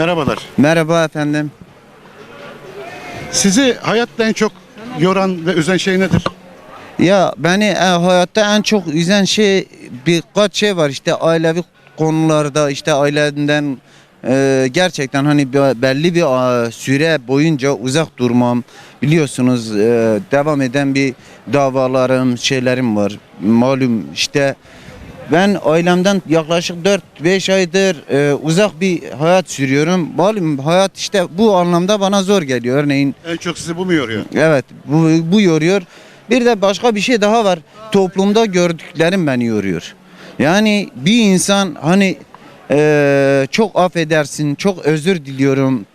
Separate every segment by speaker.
Speaker 1: Merhabalar.
Speaker 2: Merhaba efendim.
Speaker 1: Sizi hayatta en çok yoran ve üzen şey nedir?
Speaker 2: Ya beni e, hayatta en çok üzen şey birkaç şey var işte ailevi konularda işte aileden e, gerçekten hani be- belli bir süre boyunca uzak durmam biliyorsunuz e, devam eden bir davalarım şeylerim var malum işte ben ailemden yaklaşık 4-5 aydır e, uzak bir hayat sürüyorum. Malum hayat işte bu anlamda bana zor geliyor. Örneğin
Speaker 1: En çok sizi bu mu yoruyor?
Speaker 2: Evet bu, bu yoruyor. Bir de başka bir şey daha var. Toplumda gördüklerim beni yoruyor. Yani bir insan hani eee, çok affedersin, çok özür diliyorum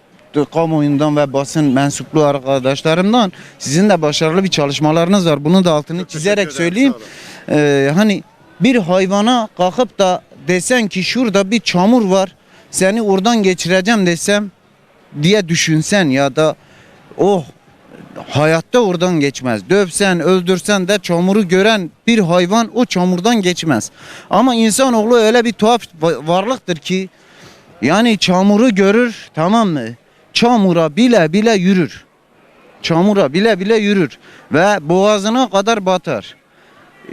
Speaker 2: kamuoyundan ve basın mensuplu arkadaşlarımdan. Sizin de başarılı bir çalışmalarınız var. Bunu da altını
Speaker 1: Çok
Speaker 2: çizerek
Speaker 1: ederim,
Speaker 2: söyleyeyim. Eee, hani bir hayvana kalkıp da desen ki şurada bir çamur var. Seni oradan geçireceğim desem diye düşünsen ya da oh hayatta oradan geçmez. Dövsen, öldürsen de çamuru gören bir hayvan o çamurdan geçmez. Ama insanoğlu öyle bir tuhaf va- varlıktır ki yani çamuru görür tamam mı? Çamura bile bile yürür. Çamura bile bile yürür ve boğazına kadar batar.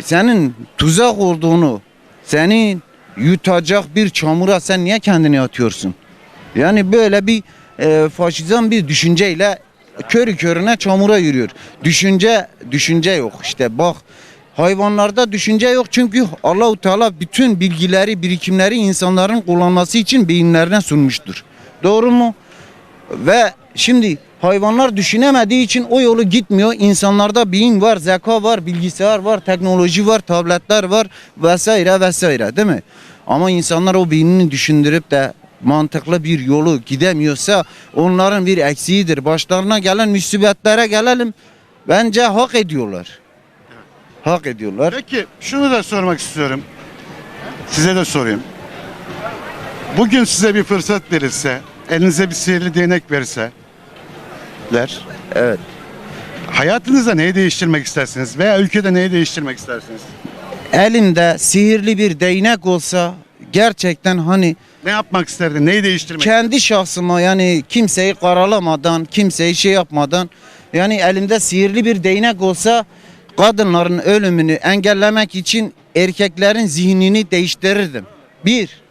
Speaker 2: Senin tuzak olduğunu, seni yutacak bir çamura sen niye kendini atıyorsun? Yani böyle bir e, faşizan bir düşünceyle körü körüne çamura yürüyor. Düşünce düşünce yok işte bak hayvanlarda düşünce yok çünkü Allahu Teala bütün bilgileri birikimleri insanların kullanması için beyinlerine sunmuştur. Doğru mu? Ve şimdi hayvanlar düşünemediği için o yolu gitmiyor. İnsanlarda beyin var, zeka var, bilgisayar var, teknoloji var, tabletler var vesaire vesaire değil mi? Ama insanlar o beynini düşündürüp de mantıklı bir yolu gidemiyorsa onların bir eksiğidir. Başlarına gelen musibetlere gelelim. Bence hak ediyorlar. Hak ediyorlar.
Speaker 1: Peki şunu da sormak istiyorum. Size de sorayım. Bugün size bir fırsat verilse, elinize bir sihirli değnek verseler,
Speaker 2: Evet.
Speaker 1: hayatınızda neyi değiştirmek istersiniz veya ülkede neyi değiştirmek istersiniz?
Speaker 2: Elimde sihirli bir değnek olsa gerçekten hani
Speaker 1: Ne yapmak isterdin? Neyi değiştirmek?
Speaker 2: kendi şahsıma yani kimseyi karalamadan, kimseyi şey yapmadan yani elimde sihirli bir değnek olsa kadınların ölümünü engellemek için erkeklerin zihnini değiştirirdim. Bir,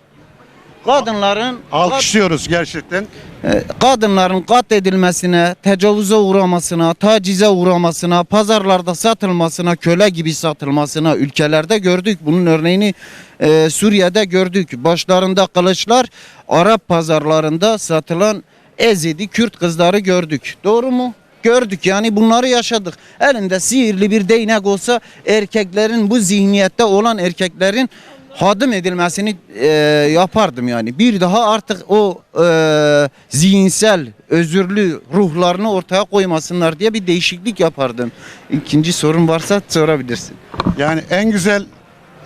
Speaker 2: kadınların
Speaker 1: Alkışlıyoruz gerçekten.
Speaker 2: e, kadınların katledilmesine, tecavüze uğramasına, tacize uğramasına, pazarlarda satılmasına, köle gibi satılmasına ülkelerde gördük. Bunun örneğini e, Suriye'de gördük. Başlarında kılıçlar Arap pazarlarında satılan Ezidi Kürt kızları gördük. Doğru mu? Gördük yani bunları yaşadık. Elinde sihirli bir değnek olsa erkeklerin bu zihniyette olan erkeklerin hadım edilmesini e, yapardım yani. Bir daha artık o e, zihinsel özürlü ruhlarını ortaya koymasınlar diye bir değişiklik yapardım. İkinci sorun varsa sorabilirsin.
Speaker 1: Yani en güzel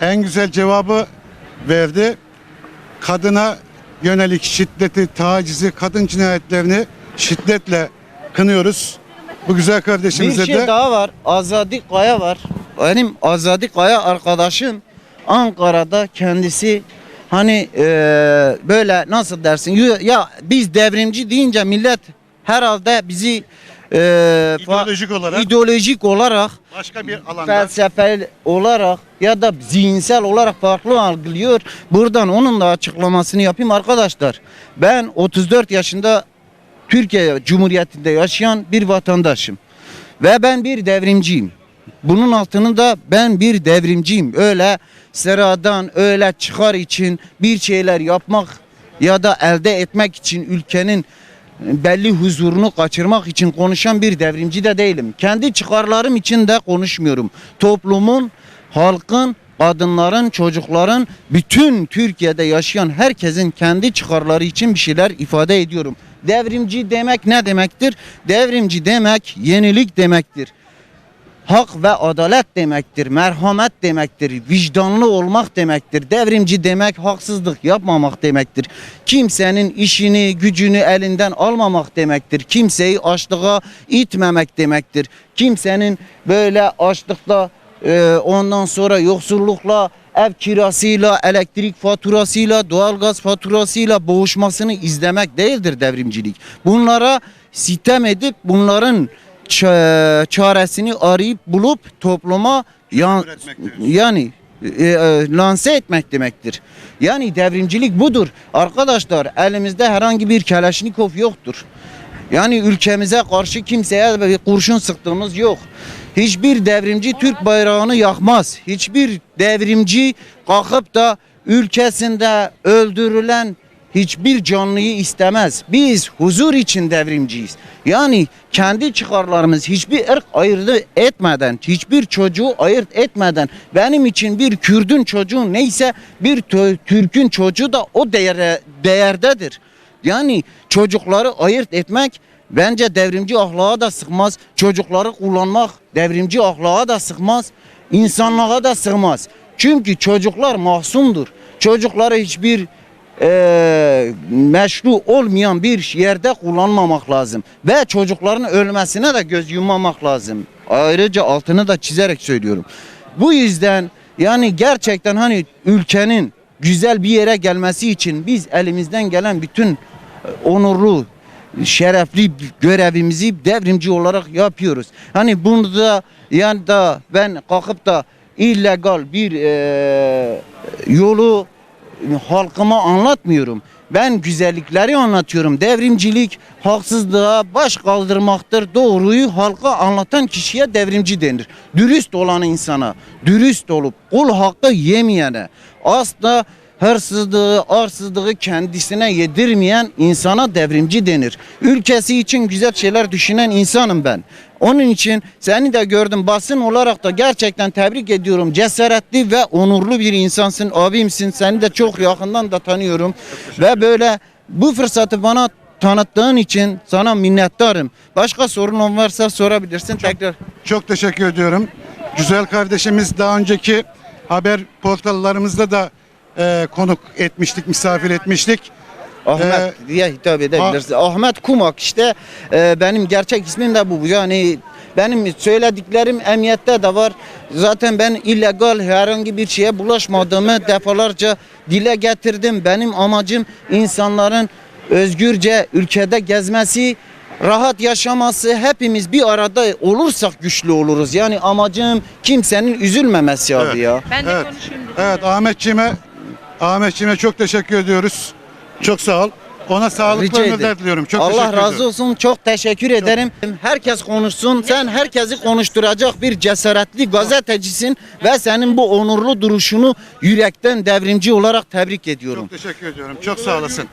Speaker 1: en güzel cevabı verdi. Kadına yönelik şiddeti, tacizi, kadın cinayetlerini şiddetle kınıyoruz. Bu güzel
Speaker 2: Bir
Speaker 1: kardeşimize
Speaker 2: şey
Speaker 1: de
Speaker 2: daha var. Azadi Kaya var. Benim Azadi Kaya arkadaşım Ankara'da kendisi hani e, böyle nasıl dersin ya, biz devrimci deyince millet herhalde bizi e,
Speaker 1: ideolojik olarak
Speaker 2: ideolojik olarak
Speaker 1: başka bir alanda
Speaker 2: felsefeli olarak ya da zihinsel olarak farklı algılıyor. Buradan onun da açıklamasını yapayım arkadaşlar. Ben 34 yaşında Türkiye Cumhuriyeti'nde yaşayan bir vatandaşım. Ve ben bir devrimciyim. Bunun altını da ben bir devrimciyim. Öyle sıradan öyle çıkar için bir şeyler yapmak ya da elde etmek için ülkenin belli huzurunu kaçırmak için konuşan bir devrimci de değilim. Kendi çıkarlarım için de konuşmuyorum. Toplumun, halkın, kadınların, çocukların, bütün Türkiye'de yaşayan herkesin kendi çıkarları için bir şeyler ifade ediyorum. Devrimci demek ne demektir? Devrimci demek yenilik demektir hak ve adalet demektir, merhamet demektir, vicdanlı olmak demektir. Devrimci demek haksızlık yapmamak demektir. Kimsenin işini, gücünü elinden almamak demektir. Kimseyi açlığa itmemek demektir. Kimsenin böyle açlıkla e, ondan sonra yoksullukla ev kirasıyla, elektrik faturasıyla, doğalgaz faturasıyla boğuşmasını izlemek değildir devrimcilik. Bunlara sitem edip bunların çaresini arayıp bulup topluma yan, yani e, e, lanse etmek demektir. Yani devrimcilik budur. Arkadaşlar elimizde herhangi bir Kaleşnikov yoktur. Yani ülkemize karşı kimseye bir kurşun sıktığımız yok. Hiçbir devrimci Türk bayrağını yakmaz. Hiçbir devrimci kalkıp da ülkesinde öldürülen hiçbir canlıyı istemez. Biz huzur için devrimciyiz. Yani kendi çıkarlarımız hiçbir ırk ayırdı etmeden, hiçbir çocuğu ayırt etmeden benim için bir Kürdün çocuğu neyse bir Türk'ün çocuğu da o değere, değerdedir. Yani çocukları ayırt etmek bence devrimci ahlaka da sıkmaz. Çocukları kullanmak devrimci ahlaka da sıkmaz. insanlığa da sığmaz. Çünkü çocuklar masumdur. Çocukları hiçbir eee meşru olmayan bir yerde kullanmamak lazım. Ve çocukların ölmesine de göz yummamak lazım. Ayrıca altını da çizerek söylüyorum. Bu yüzden yani gerçekten hani ülkenin güzel bir yere gelmesi için biz elimizden gelen bütün e, onurlu, şerefli görevimizi devrimci olarak yapıyoruz. Hani burada yani da ben kalkıp da illegal bir e, yolu halkıma anlatmıyorum. Ben güzellikleri anlatıyorum. Devrimcilik haksızlığa baş kaldırmaktır. Doğruyu halka anlatan kişiye devrimci denir. Dürüst olan insana, dürüst olup kul hakkı yemeyene, asla hırsızlığı, arsızlığı kendisine yedirmeyen insana devrimci denir. Ülkesi için güzel şeyler düşünen insanım ben. Onun için seni de gördüm basın olarak da gerçekten tebrik ediyorum. Cesaretli ve onurlu bir insansın, abimsin. Seni de çok yakından da tanıyorum. Ve böyle bu fırsatı bana tanıttığın için sana minnettarım. Başka sorun varsa sorabilirsin tekrar.
Speaker 1: Çok teşekkür ediyorum. Güzel kardeşimiz daha önceki haber portallarımızda da e, konuk etmiştik, misafir etmiştik.
Speaker 2: Ahmet
Speaker 1: Ee,
Speaker 2: diye hitap edebilirsin. Ahmet Kumak işte e, benim gerçek ismim de bu. Yani benim söylediklerim emniyette de var. Zaten ben illegal herhangi bir şeye bulaşmadığımı defalarca dile getirdim. Benim amacım insanların özgürce ülkede gezmesi, rahat yaşaması. Hepimiz bir arada olursak güçlü oluruz. Yani amacım kimsenin üzülmemesi abi
Speaker 1: Evet.
Speaker 2: ya.
Speaker 3: Ben de
Speaker 1: Evet.
Speaker 3: konuşayım.
Speaker 1: Evet Ahmetciğime Ahmetciğime çok teşekkür ediyoruz. Çok sağ ol. Ona sağlıklı ömürler diliyorum. Çok
Speaker 2: Allah
Speaker 1: teşekkür
Speaker 2: razı
Speaker 1: ediyorum.
Speaker 2: olsun. Çok teşekkür ederim. Herkes konuşsun. Sen herkesi konuşturacak bir cesaretli gazetecisin ve senin bu onurlu duruşunu yürekten devrimci olarak tebrik ediyorum.
Speaker 1: Çok teşekkür ediyorum. Çok sağ olasın.